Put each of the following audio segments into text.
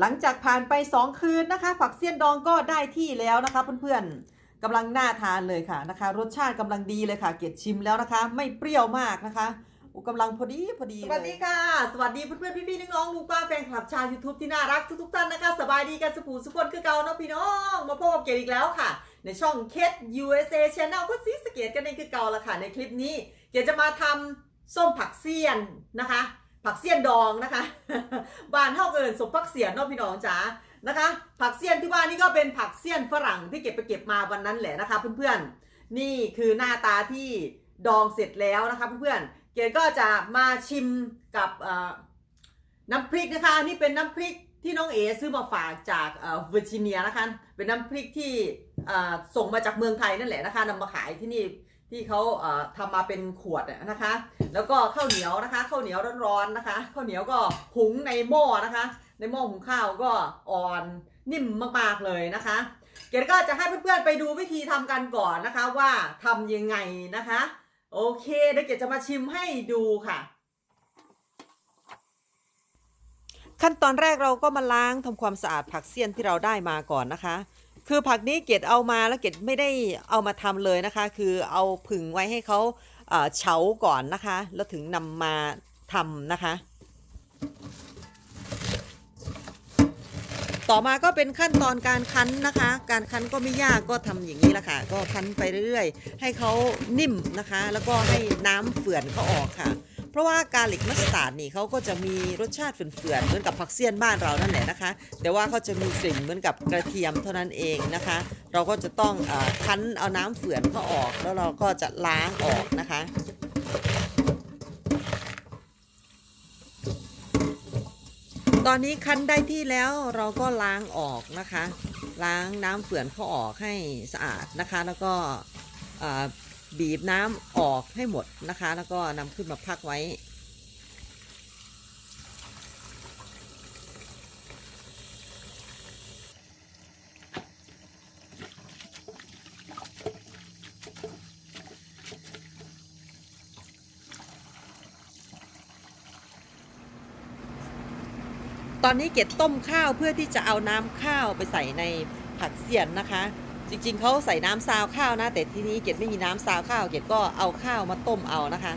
หลังจากผ่านไป 2 คืนนะคะ ผักเสี้ยนดองก็ได้ที่แล้วนะคะเพื่อนๆกำลังน่าทานเลยค่ะนะคะ รสชาติกำลังดีเลยค่ะ เกดชิมแล้วนะคะ ไม่เปรี้ยวมากนะคะกำลังพอดีพอดีสวัสดีค่ะ สวัสดีเพื่อนๆพี่ๆน้องๆลูกป้าแฟนคลับชาวยูทูบที่น่ารักทุกๆท่านนะคะ สบายดีกันสุขสุขคนคือเก่าเนาะพี่น้องมาพบกับเกดอีกแล้วค่ะ ในช่องเคส USA Channel ก็ซีสเกตกันเองคือเก่าละค่ะในคลิปนี้ เกดจะมาทำส้มผักเสี้ยนนะคะ ผักเสี้ยนดองนะคะบ้านเท่าเกินสมผักเสียนนาะพี่น้องจ๋านะคะ ผักเสี้ยนที่ว่านี่ก็เป็นผักเสี้ยนฝรั่งที่เก็บไปเก็บมาวันนั้นแหละนะคะ เพื่อนๆนี่คือหน้าตาที่ดองเสร็จแล้วนะคะเพื่อนๆเกดก็จะมาชิมกับน้ำพริกนะคะอันนี่เป็นน้ำพริกที่น้องเอซื้อมาฝากจากเวอร์จิเนียนะคะเป็นน้ำพริกที่ส่งมาจากเมืองไทยนั่นแหละนะคะนำมาขายที่นี่ ที่เขาเอ่อทำมาเป็นขวดนะคะ แล้วก็ข้าวเหนียวนะคะ ข้าวเหนียวร้อนๆนะคะ ข้าวเหนียวก็หุงในหม้อนะคะ ในหม้อหุงข้าวก็อ่อนนิ่มมากๆเลยนะคะ เกดก็จะให้เพื่อนๆไปดูวิธีทำกันก่อนนะคะว่าทำยังไงนะคะ โอเคเดี๋ยวเกดจะมาชิมให้ดูค่ะ ขั้นตอนแรกเราก็มาล้างทำความสะอาดผักเสี้ยนที่เราได้มาก่อนนะคะ คือผักนี้เกดเอามาแล้วเกดไม่ได้เอามาทำเลยนะคะ คือเอาผึ่งไว้ให้เขาเฉาก่อนนะคะ แล้วถึงนำมาทำนะคะ ต่อมาก็เป็นขั้นตอนการคั้นนะคะ การคั้นก็ไม่ยากก็ทำอย่างนี้แหละค่ะ ก็คั้นไปเรื่อยๆ ให้เขานิ่มนะคะ แล้วก็ให้น้ำเฝื่อนเขาออกค่ะ ราะว่าการลิกมัสตาร์ดนี่เขาก็จะมีรสชาติเฝื่อนๆเหมือนกับผักเสี้ยนบ้านเรานั่นแหละนะคะ แต่ว่าเขาจะมีกลิ่นเหมือนกับกระเทียมเท่านั้นเองนะคะ เราก็จะต้องอคั้นเอาน้ำเฝื่อนเขาออก แล้วเราก็จะล้างออกนะคะตอนนี้คั้นได้ที่แล้วเราก็ล้างออกนะคะ ล้างน้ำเฝื่อนเขาออกให้สะอาดนะคะ แล้วก็ บีบน้ำออกให้หมดนะคะ แล้วก็นำขึ้นมาพักไว้ ตอนนี้เกดต้มข้าวเพื่อที่จะเอาน้ำข้าวไปใส่ในผักเสียนนะคะ จริงๆเขาใส่น้ำซาวข้าวนะ แต่ที่นี้เกดไม่มีน้ำซาวข้าว เกดก็เอาข้าวมาต้มเอานะคะ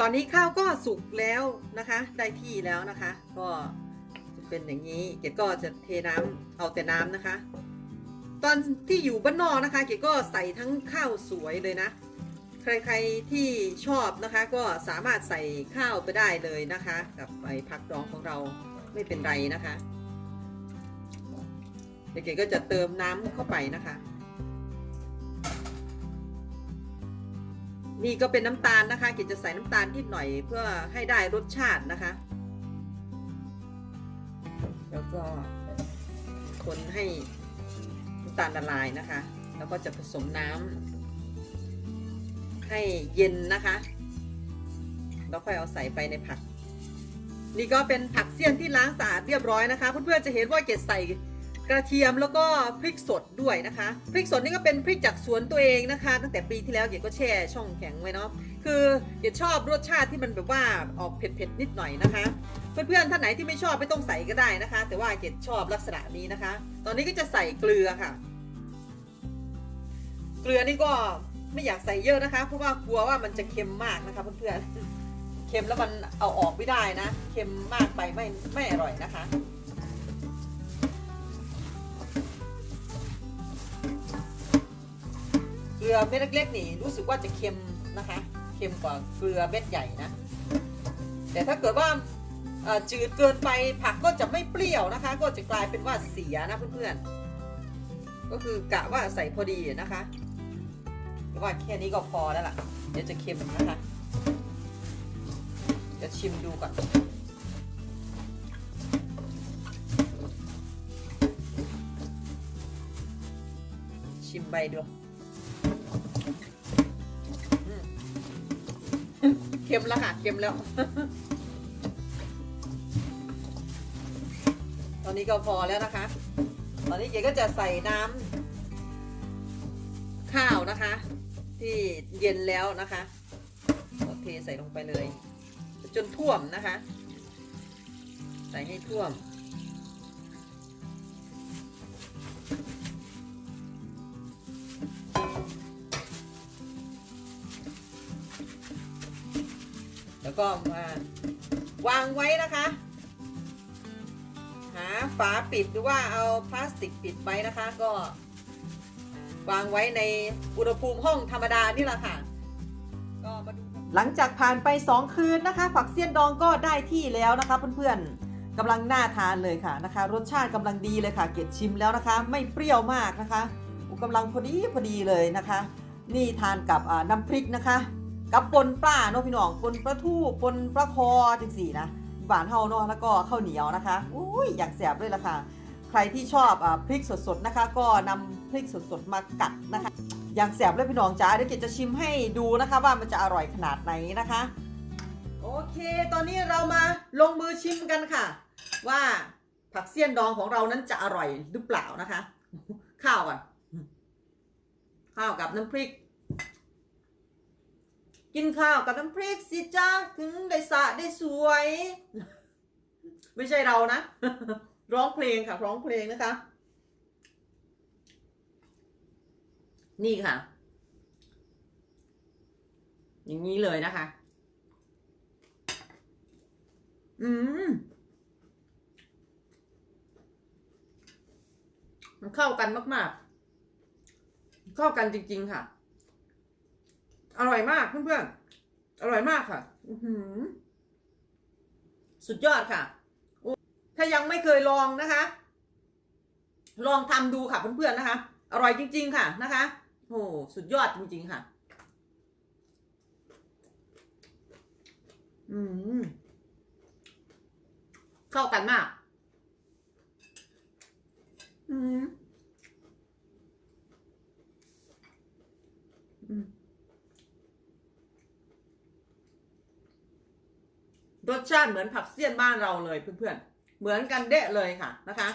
ตอนนี้ข้าวก็สุกแล้วนะคะ ได้ที่แล้วนะคะ ก็จะเป็นอย่างนี้ เกดก็จะเทน้ำเอาแต่น้ำนะคะ ตอนที่อยู่บ้านนอกนะคะ เกดก็ใส่ทั้งข้าวสวยเลยนะ ใครๆที่ชอบนะคะ ก็สามารถใส่ข้าวไปได้เลยนะคะ กับไอผักดองของเราไม่เป็นไรนะคะ เด็กๆก็จะเติมน้ำเข้าไปนะคะ นี่ก็เป็นน้ำตาลนะคะเกดจะใส่น้ำตาลนิดหน่อยเพื่อให้ได้รสชาตินะคะ แล้วก็คนให้น้ำตาลละลายนะคะ แล้วก็จะผสมน้ำให้เย็นนะคะแล้วค่อยเอาใส่ไปในผัก นี่ก็เป็นผักเสี้ยนที่ล้างสะอาดเรียบร้อยนะคะ เพื่อนๆจะเห็นว่าเกดใส่ กระเทียมแล้วก็พริกสดด้วยนะคะพริกสดนี่ก็เป็นพริกจากสวนตัวเองนะคะ ตั้งแต่ปีที่แล้วเกดก็แช่ช่องแข็งไว้เนาะคือเกดชอบรสชาติที่มันแบบว่าออกเผ็ดๆนิดหน่อยนะคะ เพื่อนๆท่านไหนที่ไม่ชอบไม่ต้องใส่ก็ได้นะคะ แต่ว่าเกดชอบลักษณะนี้นะคะ ตอนนี้ก็จะใส่เกลือค่ะ เกลือนี่ก็ไม่อยากใส่เยอะนะคะ เพราะว่ากลัวว่ามันจะเค็มมากนะคะเพื่อนๆเค็มแล้วมันเอาออกไม่ได้นะ เค็มมากไปไม่ไม่อร่อยนะคะ ลือเม็ดเล็กๆนี่รู้สึกว่าจะเค็มนะคะ เค็มกว่าเกลือเม็ดใหญ่นะ แต่ถ้าเกิดว่าจืดเกินไปผักก็จะไม่เปรี้ยวนะคะ ก็จะกลายเป็นว่าเสียนะเพื่อนๆ ก็คือกะว่าใส่พอดีนะคะว่าแค่นี้ก็พอแล้วล่ะ เดี๋ยวจะเค็มนะคะ จะชิมดูก่อนชิมใบดู เค็มแล้วค่ะเค็มแล้ว ตอนนี้ก็พอแล้วนะคะ ตอนนี้เก๋ก็จะใส่น้ำข้าวนะคะ ที่เย็นแล้วนะคะก็เทใส่ลงไปเลย จนท่วมนะคะ ใส่ให้ท่วม ก็มาวางไว้นะคะ หาฝาปิดหรือว่าเอาพลาสติกปิดไว้นะคะ ก็ วางไว้ในอุณหภูมิห้องธรรมดานี่แหละค่ะ ก็มาดูหลังจากผ่านไป 2 คืนนะคะ ผักเสี้ยนดองก็ได้ที่แล้วนะคะเพื่อนๆกำลังน่าทานเลยค่ะนะคะ รสชาติกำลังดีเลยค่ะ เกดชิมแล้วนะคะ ไม่เปรี้ยวมากนะคะอุยกำลังพอดีพอดีเลยนะคะ นี่ทานกับน้ำพริกนะคะ กับปนปลาเนาะพี่น้องปนปลาทูปนปลาคอจังสี่นะหวานเฮาเนาะแล้วก็ข้าวเหนียวนะคะอุ้ยอย่ากแสบเลยล่ะค่ะ ใครที่ชอบอพริกสดๆนะคะ ก็นำพริกสดๆมากัดนะคะ อย่างแสบเลยพี่น้องจ๋าเดี๋ยวเกดจะชิมให้ดูนะคะ ว่ามันจะอร่อยขนาดไหนนะคะ โอเค ตอนนี้เรามาลงมือชิมกันค่ะ ว่าผักเสี้ยนดองของเรานั้นจะอร่อยหรือเปล่านะคะ ข้าวก่อนข้าวกับน้ำพริก กินข้าวกับน้ำพริกสิจ้าถึงได้สะได้สวย ไม่ใช่เรานะ ร้องเพลงค่ะ ร้องเพลงนะคะ นี่ค่ะ อย่างนี้เลยนะคะ อืมมันเข้ากันมาก ๆ เข้ากันจริง ๆ ค่ะ อร่อยมากเพื่อนๆ อร่อยมากค่ะ อืสุดยอดค่ะ ถ้ายังไม่เคยลองนะคะ ลองทำดูค่ะเพื่อนๆนะคะ อร่อยจริง ๆ ค่ะนะคะโอ้สุดยอดจริง ๆ ค่ะ อืมเข้ากันมาก อืมอืมรส ชาติเหมือนผักเสี้ยนบ้านเราเลยเพื่อนๆ เหมือนกันเดะเลยค่ะนะคะ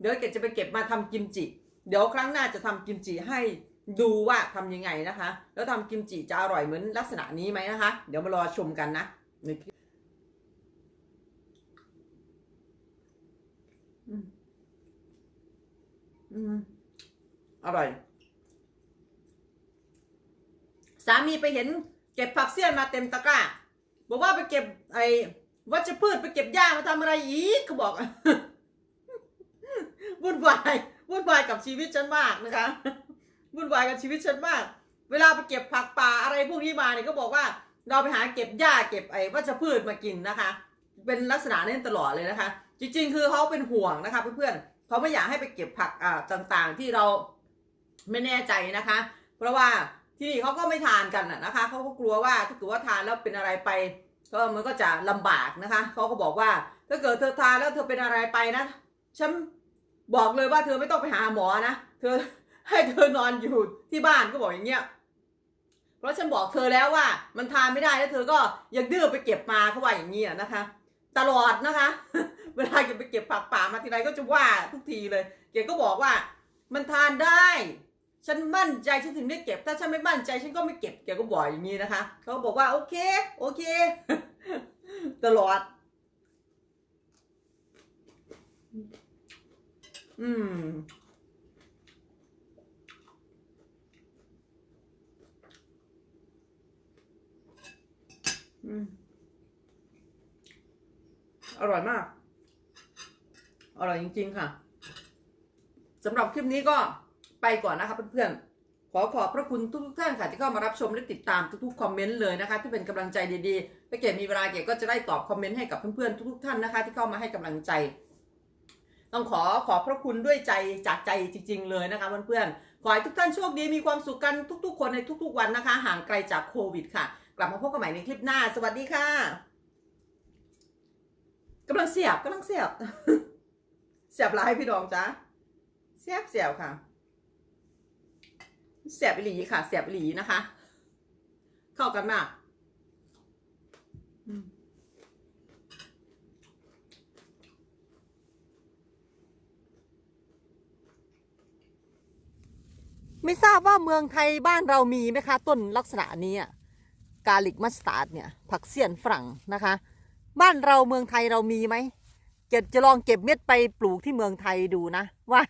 เดี๋ยวเกดจะไปเก็บมาทำกิมจิ เดี๋ยวครั้งหน้าจะทำกิมจิให้ดูว่าทำยังไงนะคะ แล้วทำกิมจิจะอร่อยเหมือนลักษณะนี้ไหมนะคะ เดี๋ยวมารอชมกันนะอร่อย สามีไปเห็นเก็บผักเสี้ยนมาเต็มตะกร้า บอกว่าไปเก็บ ไอ้วัชพืชไปเก็บหญ้ามาทำอะไรอีกเขาบอกวุ่นวายวุ่นวายกับชีวิตฉันมากนะคะวุ่นวายกับชีวิตฉันมาก เวลาไปเก็บผักป่าอะไรพวกนี้มาเนี่ยก็บอกว่า เราไปหาเก็บหญ้าเก็บไอ้วัชพืชมากินนะคะ เป็นลักษณะนี้ตลอดเลยนะคะ จริง ๆ คือเขาเป็นห่วงนะคะเพื่อนๆเขาไม่อยากให้ไปเก็บผักอ่าต่างๆ ที่เราไม่แน่ใจนะคะ เพราะว่า ที่นี่เขาก็ไม่ทานกันน่ะนะคะเขาก็กลัวว่าถ้าเกิดว่าทานแล้วเป็นอะไรไปก็มันก็จะลำบากนะคะเขาก็บอกว่าถ้าเกิดเธอทานแล้วเธอเป็นอะไรไปนะฉันบอกเลยว่าเธอไม่ต้องไปหาหมอนะเธอให้เธอนอนอยู่ที่บ้านก็บอกอย่างเงี้ยเพราะฉันบอกเธอแล้วว่า มันทานไม่ได้แล้วเธอก็ยังดื้อไปเก็บมาเขาว่าอย่างนี้อะนะคะ ตลอดนะคะ เวลาเก็บไปเก็บผักป่ามาทีไรก็จะว่าทุกทีเลยเกก็บอกว่า มันทานได้ ฉันมั่นใจฉันถึงได้เก็บ ถ้าฉันไม่มั่นใจฉันก็ไม่เก็บแกก็บอกอย่างนี้นะคะเขาบอกว่าโอเค โอเค ตลอด อืมอร่อยมาก อร่อยจริง ๆ ค่ะสำหรับคลิปนี้ก็ ไปก่อนนะคะเพื่อนๆ ขอขอบพระคุณทุกๆท่านค่ะที่เข้ามารับชมและติดตามทุกๆคอมเมนต์เลยนะคะ ที่เป็นกำลังใจดีๆถ้าเกิดมีเวลาเก๋ก็จะได้ตอบคอมเมนต์ให้กับเพื่อนๆทุกๆท่านนะคะ ที่เข้ามาให้กำลังใจ ต้องขอขอบพระคุณด้วยใจจากใจจริง ๆ เลยนะคะเพื่อนๆขอให้ทุกท่านโชคดีมีความสุขกันทุก ๆ คนในทุก ๆ วันนะคะ ห่างไกลจากโควิด ค่ะ กลับมาพบกันใหม่ในคลิปหน้า สวัสดีค่ะกำลังเสียบกำลังเสียบ เสียบลายพี่ดองจ้าเสียบเสียบค่ะ เสียบอีหลีค่ะเสียบอีหลีนะคะ เข้ากันมากไม่ทราบว่าเมืองไทยบ้านเรามีไหมคะ ต้นลักษณะนี้กาลิกมัสตาร์ดเนี่ย ผักเสี้ยนฝรั่งนะคะ บ้านเราเมืองไทยเรามีไหมจะจะลองเก็บเม็ดไปปลูกที่เมืองไทยดูนะ ว่า